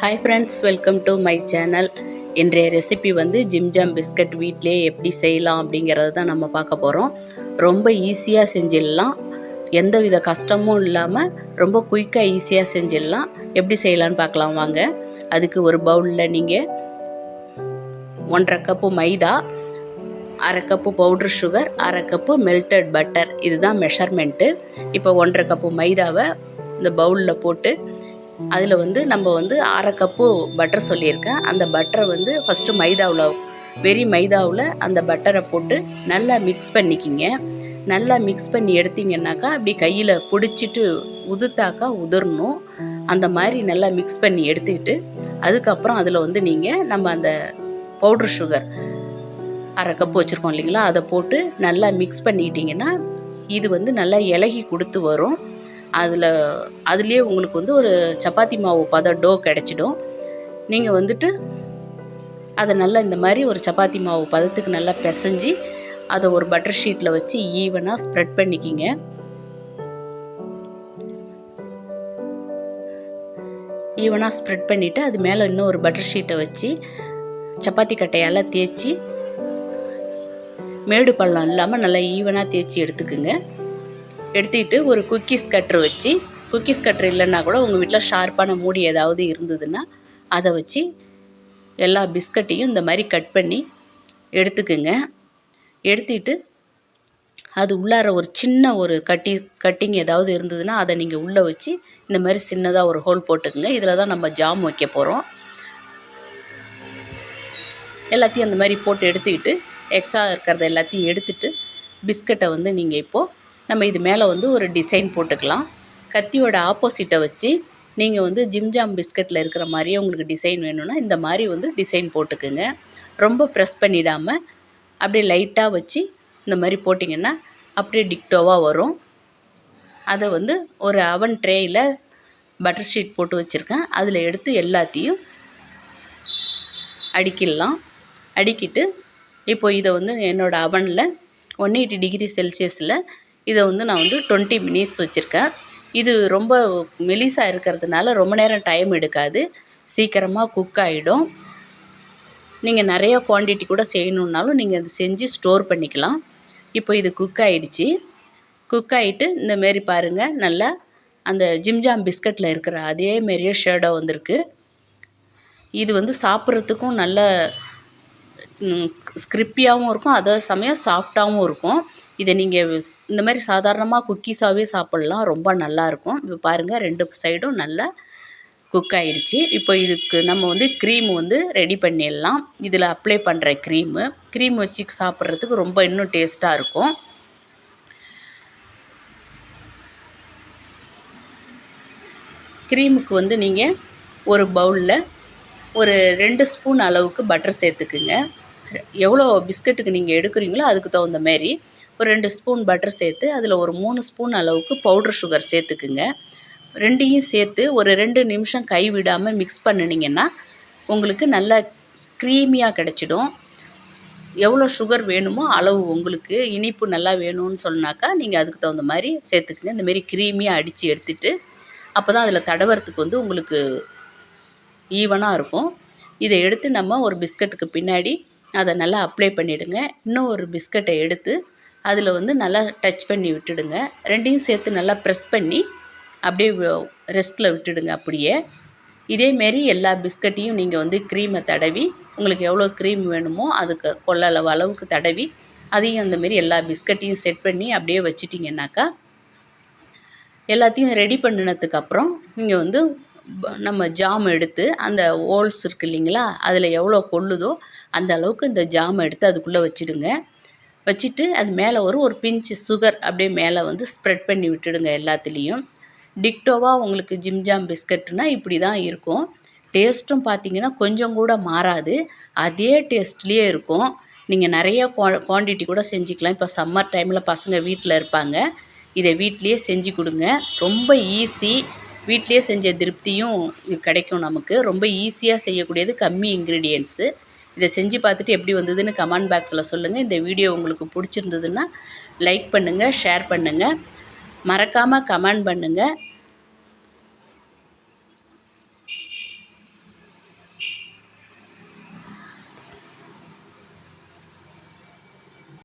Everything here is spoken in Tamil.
Hi friends welcome to my channel இன்றைய ரெசிபி வந்து ஜிம்ஜாம் பிஸ்கட் வீட்லேயே எப்படி செய்யலாம் அப்படிங்கிறத தான் நம்ம பார்க்க போகிறோம் ரொம்ப ஈஸியாக செஞ்சிடலாம். எந்த வித கஷ்டமும் இல்லாமல் ரொம்ப குயிக்காக ஈஸியாக செஞ்சிடலாம். எப்படி செய்யலான்னு பார்க்கலாம் வாங்க. அதுக்கு ஒரு பவுலில் நீங்கள் ஒன்றரை கப்பு மைதா அரை கப்பு பவுட்ரு சுகர் அரை கப்பு மெல்டட் பட்டர் இதுதான் மெஷர்மெண்ட்டு இப்போ ஒன்றரை கப்பு மைதாவை இந்த பவுலில் போட்டு அதில் வந்து நம்ம வந்து அரை கப்பு பட்டர் சொல்லியிருக்கேன். அந்த பட்டரை வந்து ஃபஸ்ட்டு மைதாவில் வெறி மைதாவில் அந்த பட்டரை போட்டு நல்லா மிக்ஸ் பண்ணிக்கிங்க. நல்லா மிக்ஸ் பண்ணி எடுத்தீங்கன்னாக்கா அப்படி கையில் பிடிச்சிட்டு உதுத்தாக்கா உதிரணும். அந்த மாதிரி நல்லா மிக்ஸ் பண்ணி எடுத்துக்கிட்டு அதுக்கப்புறம் அதில் வந்து நீங்கள் நம்ம அந்த பவுட்ரு சுகர் அரை கப்பு வச்சுருக்கோம் இல்லைங்களா? அதை போட்டு நல்லா மிக்ஸ் பண்ணிக்கிட்டிங்கன்னா இது வந்து நல்லா இலகி கொடுத்து வரும். அதில் அதுலேயே உங்களுக்கு வந்து ஒரு சப்பாத்தி மாவு பத டோ கிடச்சிடும். நீங்கள் வந்துட்டு அதை நல்லா இந்த மாதிரி ஒரு சப்பாத்தி மாவு பதத்துக்கு நல்லா பிசைஞ்சு அதை ஒரு பட்டர் ஷீட்டில் வச்சு ஈவனாக ஸ்ப்ரெட் பண்ணிக்கிங்க. ஈவனாக ஸ்ப்ரெட் பண்ணிவிட்டு அது மேலே இன்னும் ஒரு பட்டர் ஷீட்டை வச்சு சப்பாத்தி கட்டையால் தேய்ச்சி மேடு பள்ளம் இல்லாமல் நல்லா ஈவனாக தேய்ச்சி எடுத்துக்குங்க. எடுத்துக்கிட்டு ஒரு குக்கீஸ் கட்ரு வச்சு குக்கீஸ் கட்ரு இல்லைன்னா கூட உங்கள் வீட்டில் ஷார்ப்பான மூடி ஏதாவது இருந்ததுன்னா அதை வச்சு எல்லா பிஸ்கட்டையும் இந்த மாதிரி கட் பண்ணி எடுத்துக்குங்க. எடுத்துக்கிட்டு அது உள்ளார ஒரு சின்ன ஒரு கட்டி கட்டிங் ஏதாவது இருந்ததுன்னா அதை நீங்கள் உள்ளே வச்சு இந்த மாதிரி சின்னதாக ஒரு ஹோல் போட்டுக்குங்க. இதில் தான் நம்ம ஜாம் வைக்க போகிறோம் எல்லாத்தையும் அந்த மாதிரி போட்டு எடுத்துக்கிட்டு எக்ஸ்ட்ரா இருக்கிறத எல்லாத்தையும் எடுத்துட்டு பிஸ்கட்டை வந்து நீங்கள் இப்போது நம்ம இது மேலே வந்து ஒரு டிசைன் போட்டுக்கலாம். கத்தியோட ஆப்போசிட்டை வச்சு நீங்கள் வந்து ஜிம்ஜாம் பிஸ்கட்டில் இருக்கிற மாதிரியே உங்களுக்கு டிசைன் வேணும்னா இந்த மாதிரி வந்து டிசைன் போட்டுக்குங்க. ரொம்ப ப்ரெஸ் பண்ணிடாமல் அப்படியே லைட்டாக வச்சு இந்த மாதிரி போட்டிங்கன்னா அப்படியே டிக்டோவாக வரும். அதை வந்து ஒரு அவன் ட்ரேயில் பட்டர் ஷீட் போட்டு வச்சுருக்கேன். அதில் எடுத்து எல்லாத்தையும் அடிக்கிடலாம். அடிக்கிட்டு இப்போ இதை வந்து என்னோடய அவனில் ஒன் எயிட்டி டிகிரி செல்சியஸில் இதை வந்து நான் வந்து டுவெண்ட்டி மினிட்ஸ் வச்சுருக்கேன். இது ரொம்ப மெலிசாக இருக்கிறதுனால ரொம்ப நேரம் டைம் எடுக்காது. சீக்கிரமாக குக் ஆகிடும் நீங்கள் நிறையா குவான்டிட்டி கூட செய்யணுன்னாலும் நீங்கள் அது செஞ்சு ஸ்டோர் பண்ணிக்கலாம். இப்போ இது குக் ஆகிடுச்சி குக் ஆகிட்டு இந்தமாரி பாருங்கள் நல்லா அந்த ஜிம்ஜாம் பிஸ்கட்டில் இருக்கிற அதே மாரியே ஷேடோ வந்திருக்கு. இது வந்து சாப்பிட்றதுக்கும் நல்ல ஸ்கிரிப்பியாகவும் இருக்கும். அதே சமயம் சாஃப்டாகவும் இருக்கும். இதை நீங்கள் இந்த மாதிரி சாதாரணமாக குக்கீஸாகவே சாப்பிட்லாம். ரொம்ப நல்லாயிருக்கும் இப்போ பாருங்கள் ரெண்டு சைடும் நல்லா குக் ஆகிடுச்சி இப்போ இதுக்கு நம்ம வந்து க்ரீம் வந்து ரெடி பண்ணிடலாம். இதில் அப்ளை பண்ணுற க்ரீமு க்ரீம் வச்சு சாப்பிட்றதுக்கு ரொம்ப இன்னும் டேஸ்ட்டாக இருக்கும். க்ரீமுக்கு வந்து நீங்கள் ஒரு பவுலில் ஒரு ரெண்டு ஸ்பூன் அளவுக்கு பட்டர் சேர்த்துக்குங்க. எவ்வளோ பிஸ்கட்டுக்கு நீங்கள் எடுக்கிறீங்களோ அதுக்கு தகுந்த மாரி ஒரு ரெண்டு ஸ்பூன் பட்டர் சேர்த்து அதில் ஒரு மூணு ஸ்பூன் அளவுக்கு பவுட்ரு சுகர் சேர்த்துக்குங்க. ரெண்டையும் சேர்த்து ஒரு ரெண்டு நிமிஷம் கை விடாமல் மிக்ஸ் பண்ணினீங்கன்னா உங்களுக்கு நல்லா க்ரீமியாக கிடச்சிடும். எவ்வளோ சுகர் வேணுமோ அளவு உங்களுக்கு இனிப்பு நல்லா வேணும்னு சொன்னாக்கா நீங்கள் அதுக்கு தகுந்த மாதிரி சேர்த்துக்குங்க. இந்தமாரி க்ரீமியாக அடித்து எடுத்துட்டு அப்போ தான் அதில் தடவறதுக்கு வந்து உங்களுக்கு ஈவனாக இருக்கும். இதை எடுத்து நம்ம ஒரு பிஸ்கட்டுக்கு பின்னாடி அதை நல்லா அப்ளை பண்ணிவிடுங்க இன்னும் ஒரு பிஸ்கட்டை எடுத்து அதில் வந்து நல்லா டச் பண்ணி விட்டுடுங்க. ரெண்டையும் சேர்த்து நல்லா ப்ரெஸ் பண்ணி அப்படியே ரெஸ்ட்டில் விட்டுடுங்க அப்படியே. இதேமாரி எல்லா பிஸ்கட்டையும் நீங்கள் வந்து க்ரீமை தடவி உங்களுக்கு எவ்வளோ க்ரீம் வேணுமோ அதுக்கு கொள்ளளவு அளவுக்கு தடவி அதையும் அந்தமாரி எல்லா பிஸ்கட்டையும் செட் பண்ணி அப்படியே வச்சிட்டிங்கனாக்கா எல்லாத்தையும் ரெடி பண்ணினதுக்கப்புறம் நீங்கள் வந்து நம்ம ஜாம் எடுத்து அந்த ஹோல்ஸ் இருக்குது இல்லைங்களா அதில் எவ்வளோ கொள்ளுதோ அந்த அளவுக்கு இந்த ஜாம் எடுத்து அதுக்குள்ளே வச்சுடுங்க. வச்சுட்டு அது மேலே ஒரு ஒரு பிஞ்சு சுகர் அப்படியே மேலே வந்து ஸ்ப்ரெட் பண்ணி விட்டுடுங்க எல்லாத்துலேயும். டிக்டோவாக உங்களுக்கு ஜிம்ஜாம் பிஸ்கட்னா இப்படி தான் இருக்கும். டேஸ்ட்டும் பார்த்தீங்கன்னா கொஞ்சம் கூட மாறாது. அதே டேஸ்ட்லேயே இருக்கும். நீங்கள் நிறைய குவா குவான்டிட்டி கூட செஞ்சுக்கலாம். இப்போ சம்மர் டைமில் பசங்க வீட்டில் இருப்பாங்க. இதை வீட்லேயே செஞ்சு கொடுங்க. ரொம்ப ஈஸி. வீட்லேயே செஞ்ச திருப்தியும் கிடைக்கும் நமக்கு. ரொம்ப ஈஸியாக செய்யக்கூடியது கம்மி இன்க்ரீடியன்ஸு இதை செஞ்சு பார்த்துட்டு எப்படி வந்ததுன்னு கமெண்ட் பாக்ஸில் சொல்லுங்கள் இந்த வீடியோ உங்களுக்கு பிடிச்சிருந்ததுன்னா லைக் பண்ணுங்கள் ஷேர் பண்ணுங்கள் மறக்காமல் கமெண்ட் பண்ணுங்கள்